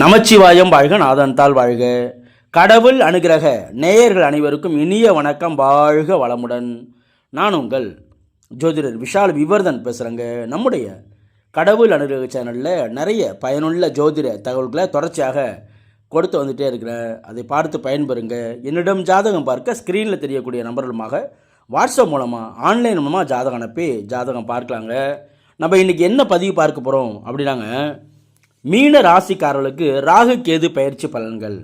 நமச்சிவாயம் வாழ்க நாதன்தாள் வாழ்க. கடவுள் அனுகிரக நேயர்கள் அனைவருக்கும் இனிய வணக்கம் வாழ்க வளமுடன். நான் உங்கள் ஜோதிடர் விஷால் விவர்தன் பேசுகிறேங்க நம்முடைய கடவுள் அனுகிரக சேனலில் நிறைய பயனுள்ள ஜோதிட தகவல்களை தொடர்ச்சியாக கொடுத்து வந்துட்டே இருக்கிறேன். அதை பார்த்து பயன்பெறுங்க. என்னிடம் ஜாதகம் பார்க்க ஸ்க்ரீனில் தெரியக்கூடிய நம்பர்களுமாக வாட்ஸ்அப் மூலமாக ஆன்லைன் மூலமாக ஜாதகம் அனுப்பி ஜாதகம் பார்க்கலாங்க. நம்ம இன்றைக்கி என்ன பதிவு பார்க்க போகிறோம் அப்படின்னாங்க மீன ராசிக்காரர்களுக்கு ராகு கேது பயிற்சி பலன்கள்.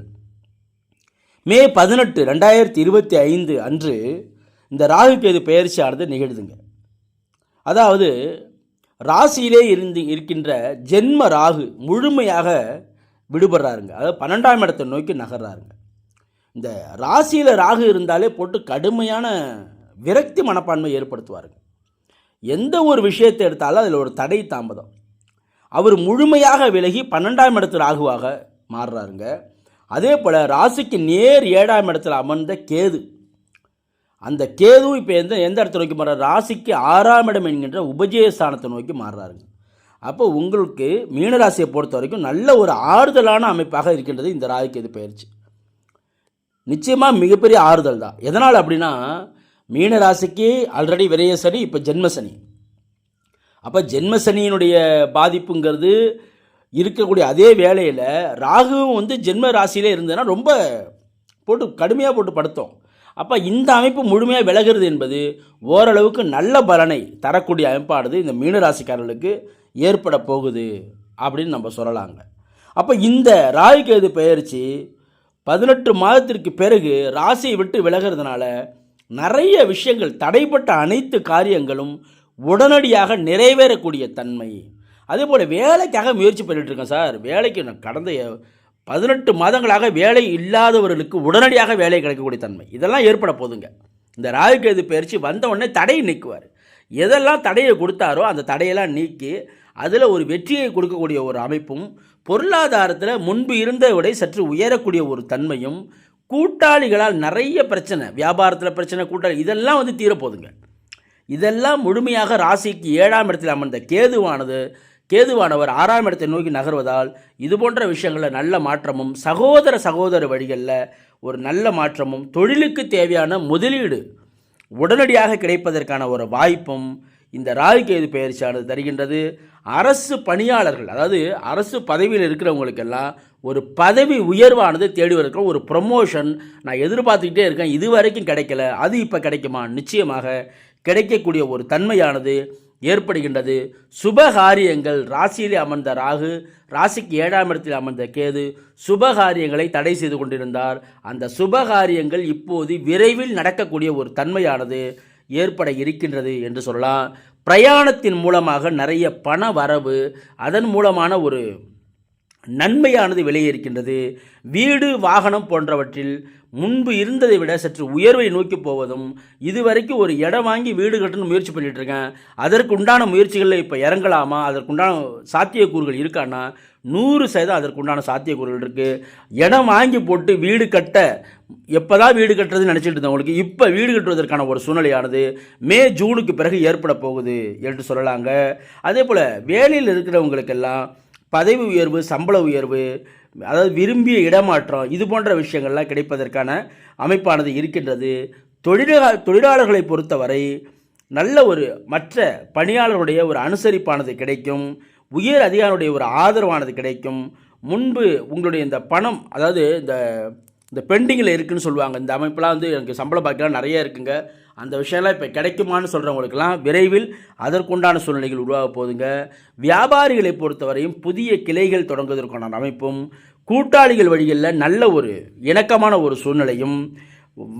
மே பதினெட்டு ரெண்டாயிரத்தி இருபத்தி ஐந்து அன்று இந்த ராகு கேது பயிற்சியானது நிகழ்துங்க. அதாவது ராசியிலே இருந்து இருக்கின்ற ஜென்ம ராகு முழுமையாக விடுபடுறாருங்க. அதாவது பன்னெண்டாம் இடத்தை நோக்கி நகர்றாருங்க. இந்த ராசியில் ராகு இருந்தாலே போட்டு கடுமையான விரக்தி மனப்பான்மை ஏற்படுத்துவாருங்க. எந்த ஒரு விஷயத்தை எடுத்தாலும் அதில் ஒரு தடை தாமதம். அவர் முழுமையாக விலகி பன்னெண்டாம் இடத்து ராகுவாக மாறுறாருங்க. அதே போல் ராசிக்கு நேர் ஏழாம் இடத்துல அமர்ந்த கேது. அந்த கேது இப்போ எந்த எந்த இடத்த நோக்கி மாறார்? ராசிக்கு ஆறாம் இடம் என்கின்ற உபஜயஸ்தானத்தை நோக்கி மாறுறாருங்க. அப்போ உங்களுக்கு மீனராசியை பொறுத்த வரைக்கும் நல்ல ஒரு ஆறுதலான அமைப்பாக இருக்கின்றது இந்த ராகு கேது பயிற்சி. நிச்சயமாக மிகப்பெரிய ஆறுதல் தான். எதனால் அப்படின்னா மீனராசிக்கு ஆல்ரெடி விரைய சனி இப்போ ஜென்ம சனி. அப்போ ஜென்மசனியினுடைய பாதிப்புங்கிறது இருக்கக்கூடிய அதே வேளையில் ராகுவும் வந்து ஜென்ம ராசியிலே இருந்ததுன்னா ரொம்ப போட்டு கடுமையாக போட்டு படுத்தோம். அப்போ இந்த அமைப்பு முழுமையாக விலகிறது என்பது ஓரளவுக்கு நல்ல பலனை தரக்கூடிய அமைப்பானது இந்த மீனராசிக்காரர்களுக்கு ஏற்பட போகுது அப்படின்னு நம்ம சொல்லலாங்க. அப்போ இந்த ராகு கேது பெயர்ச்சி பதினெட்டு மாதத்திற்கு பிறகு ராசியை விட்டு விலகிறதுனால நிறைய விஷயங்கள் தடைப்பட்ட அனைத்து காரியங்களும் உடனடியாக நிறைவேறக்கூடிய தன்மை. அதே போல் வேலைக்காக முயற்சி பண்ணிட்டு இருக்கேன் சார். வேலைக்கு நான் கடந்த பதினெட்டு மாதங்களாக வேலை இல்லாதவர்களுக்கு உடனடியாக வேலை கிடைக்கக்கூடிய தன்மை. இதெல்லாம் ஏற்பட போதுங்க. இந்த ராகுகேது பயிற்சி வந்தவுடனே தடையை நீக்குவார். எதெல்லாம் தடையை கொடுத்தாரோ அந்த தடையெல்லாம் நீக்கி அதில் ஒரு வெற்றியை கொடுக்கக்கூடிய ஒரு அமைப்பும் பொருளாதாரத்தில் முன்பு இருந்ததை விட சற்று உயரக்கூடிய ஒரு தன்மையும் கூட்டாளிகளால் நிறைய பிரச்சனை வியாபாரத்தில் பிரச்சனை கூட்டாளி இதெல்லாம் வந்து தீரப்போகுதுங்க. இதெல்லாம் முழுமையாக ராசிக்கு ஏழாம் இடத்தில் அமர்ந்த கேதுவானது. கேதுவானவர் ஆறாம் இடத்தை நோக்கி நகர்வதால் இது போன்ற விஷயங்களில் நல்ல மாற்றமும் சகோதர சகோதர வழிகளில் ஒரு நல்ல மாற்றமும் தொழிலுக்கு தேவையான முதலீடு உடனடியாக கிடைப்பதற்கான ஒரு வாய்ப்பும் இந்த ராகு கேது பயிற்சியானது தருகின்றது. அரசு பணியாளர்கள் அதாவது அரசு பதவியில் இருக்கிறவங்களுக்கெல்லாம் ஒரு பதவி உயர்வானது தேடி வருகிற ஒரு ப்ரொமோஷன் நான் எதிர்பார்த்துக்கிட்டே இருக்கேன். இது வரைக்கும் கிடைக்கல. அது இப்போ கிடைக்குமா? நிச்சயமாக கிடைக்கக்கூடிய ஒரு தன்மையானது ஏற்படுகின்றது. சுபகாரியங்கள் ராசியிலே அமர்ந்த ராகு ராசிக்கு ஏழாம் இடத்தில் அமர்ந்த கேது சுபகாரியங்களை தடை செய்து கொண்டிருந்தார். அந்த சுபகாரியங்கள் இப்போது விரைவில் நடக்கக்கூடிய ஒரு தன்மையானது ஏற்பட இருக்கின்றது என்று சொல்லலாம். பிரயாணத்தின் மூலமாக நிறைய பண வரவு அதன் மூலமான ஒரு நன்மையானது விலையேறிக்கின்றது வீடு வாகனம் போன்றவற்றில் முன்பு இருந்ததை விட சற்று உயர்வை நோக்கி போவதும் இதுவரைக்கும் ஒரு இடம் வாங்கி வீடு கட்டணும் முயற்சி பண்ணிட்டு இருக்கேன் அதற்கு உண்டான முயற்சிகளில் இப்போ இறங்கலாமா? அதற்குண்டான சாத்தியக்கூறுகள் இருக்கான்னா நூறு சதவீதம் அதற்குண்டான சாத்தியக்கூறுகள் இருக்குது இடம் வாங்கி போட்டு வீடு கட்ட எப்போ தான் வீடு கட்டுறதுன்னு நினச்சிட்டு இருந்தவங்களுக்கு இப்போ வீடு கட்டுவதற்கான ஒரு சூழ்நிலையானது மே ஜூனுக்கு பிறகு ஏற்பட போகுது என்று சொல்லலாங்க. அதே போல் வேலையில் இருக்கிறவங்களுக்கெல்லாம் பதவி உயர்வு சம்பள உயர்வு அதாவது விரும்பிய இடமாற்றம் இது போன்ற விஷயங்கள்லாம் கிடைப்பதற்கான அமைப்பானது இருக்கின்றது. தொழிலா தொழிலாளர்களை பொறுத்தவரை நல்ல ஒரு மற்ற பணியாளருடைய ஒரு அனுசரிப்பானது கிடைக்கும். உயர் அதிகாரியுடைய ஒரு ஆதரவானது கிடைக்கும். முன்பு உங்களுடைய இந்த பணம் அதாவது இந்த இந்த பெண்டிங்கில் இருக்குதுன்னு சொல்லுவாங்க. இந்த அமைப்பெல்லாம் வந்து எனக்கு சம்பள பாக்கியெல்லாம் நிறைய இருக்குங்க. அந்த விஷயம்லாம் இப்போ கிடைக்குமான்னு சொல்கிறவங்களுக்கெல்லாம் விரைவில் அதற்குண்டான சூழ்நிலைகள் உருவாக போகுதுங்க. வியாபாரிகளை பொறுத்தவரையும் புதிய கிளைகள் தொடங்குவதற்கான அமைப்பும் கூட்டாளிகள் வழிகளில் நல்ல ஒரு இணக்கமான ஒரு சூழ்நிலையும்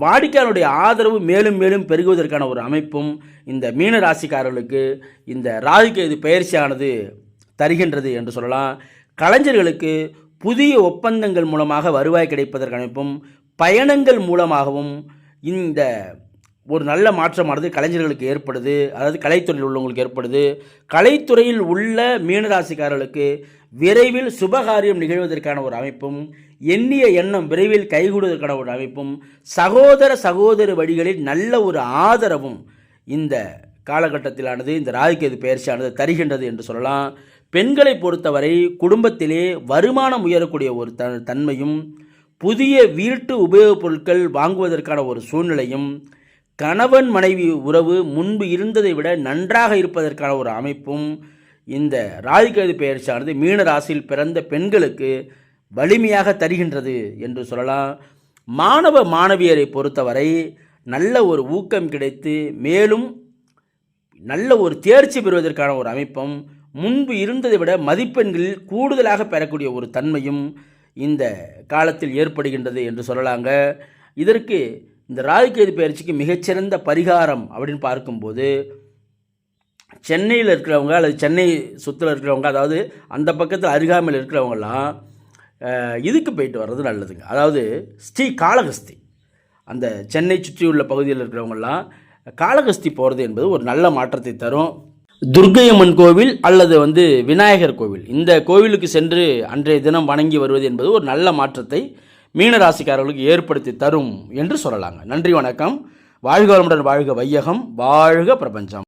வாடிக்கையாளருடைய ஆதரவு மேலும் மேலும் பெருகுவதற்கான ஒரு அமைப்பும் இந்த மீன ராசிக்காரர்களுக்கு இந்த ராகுகேது பயிற்சியானது தருகின்றது என்று சொல்லலாம். கலைஞர்களுக்கு புதிய ஒப்பந்தங்கள் மூலமாக வருவாய் கிடைப்பதற்கான அமைப்பும் பயணங்கள் மூலமாகவும் இந்த ஒரு நல்ல மாற்றமானது கலைஞர்களுக்கு ஏற்படுது. அதாவது கலைத்துறையில் உள்ளவங்களுக்கு ஏற்படுது. கலைத்துறையில் உள்ள மீனராசிக்காரர்களுக்கு விரைவில் சுபகாரியம் நிகழ்வதற்கான ஒரு அமைப்பும் எண்ணிய எண்ணம் விரைவில் கைகூடுவதற்கான ஒரு அமைப்பும் சகோதர சகோதர வழிகளில் நல்ல ஒரு ஆதரவும் இந்த காலகட்டத்திலானது இந்த ராகுகேது பயிற்சியானது தருகின்றது என்று சொல்லலாம். பெண்களை பொறுத்தவரை குடும்பத்திலே வருமானம் உயரக்கூடிய ஒரு த தன்மையும் புதிய வீட்டு உபயோகப் பொருட்கள் வாங்குவதற்கான ஒரு சூழ்நிலையும் கணவன் மனைவி உறவு முன்பு இருந்ததை விட நன்றாக இருப்பதற்கான ஒரு அமைப்பும் இந்த ராஜிகேது பெயர்ச்சியானது மீன ராசியில் பிறந்த பெண்களுக்கு வலிமையாக தருகின்றது என்று சொல்லலாம். மாணவ மாணவியரை பொறுத்தவரை நல்ல ஒரு ஊக்கம் கிடைத்து மேலும் நல்ல ஒரு தேர்ச்சி பெறுவதற்கான ஒரு அமைப்பும் முன்பு இருந்ததை விட மதிப்பெண்களில் கூடுதலாக பெறக்கூடிய ஒரு தன்மையும் இந்த காலத்தில் ஏற்படுகின்றது என்று சொல்லலாங்க. இதற்கு இந்த ராகுகேது பயிற்சிக்கு மிகச்சிறந்த பரிகாரம் அப்படின்னு பார்க்கும்போது சென்னையில் இருக்கிறவங்க அல்லது சென்னை சுற்றில் இருக்கிறவங்க அதாவது அந்த பக்கத்தில் அருகாமையில் இருக்கிறவங்கலாம் இதுக்கு போயிட்டு வர்றது நல்லதுங்க. அதாவது ஸ்ரீ காளகஸ்தி அந்த சென்னை சுற்றியுள்ள பகுதியில் இருக்கிறவங்கலாம் காளகஸ்தி போகிறது என்பது ஒரு நல்ல மாற்றத்தை தரும். துர்க்கையம்மன் கோவில் அல்லது வந்து விநாயகர் கோவில். இந்த கோவிலுக்கு சென்று அன்றைய தினம் வணங்கி வருவது என்பது ஒரு நல்ல மாற்றத்தை மீனராசிக்காரர்களுக்கு ஏற்படுத்தி தரும் என்று சொல்லலாங்க. நன்றி வணக்கம். வாழ்க வளமுடன் வாழ்க வையகம். வாழ்க பிரபஞ்சம்.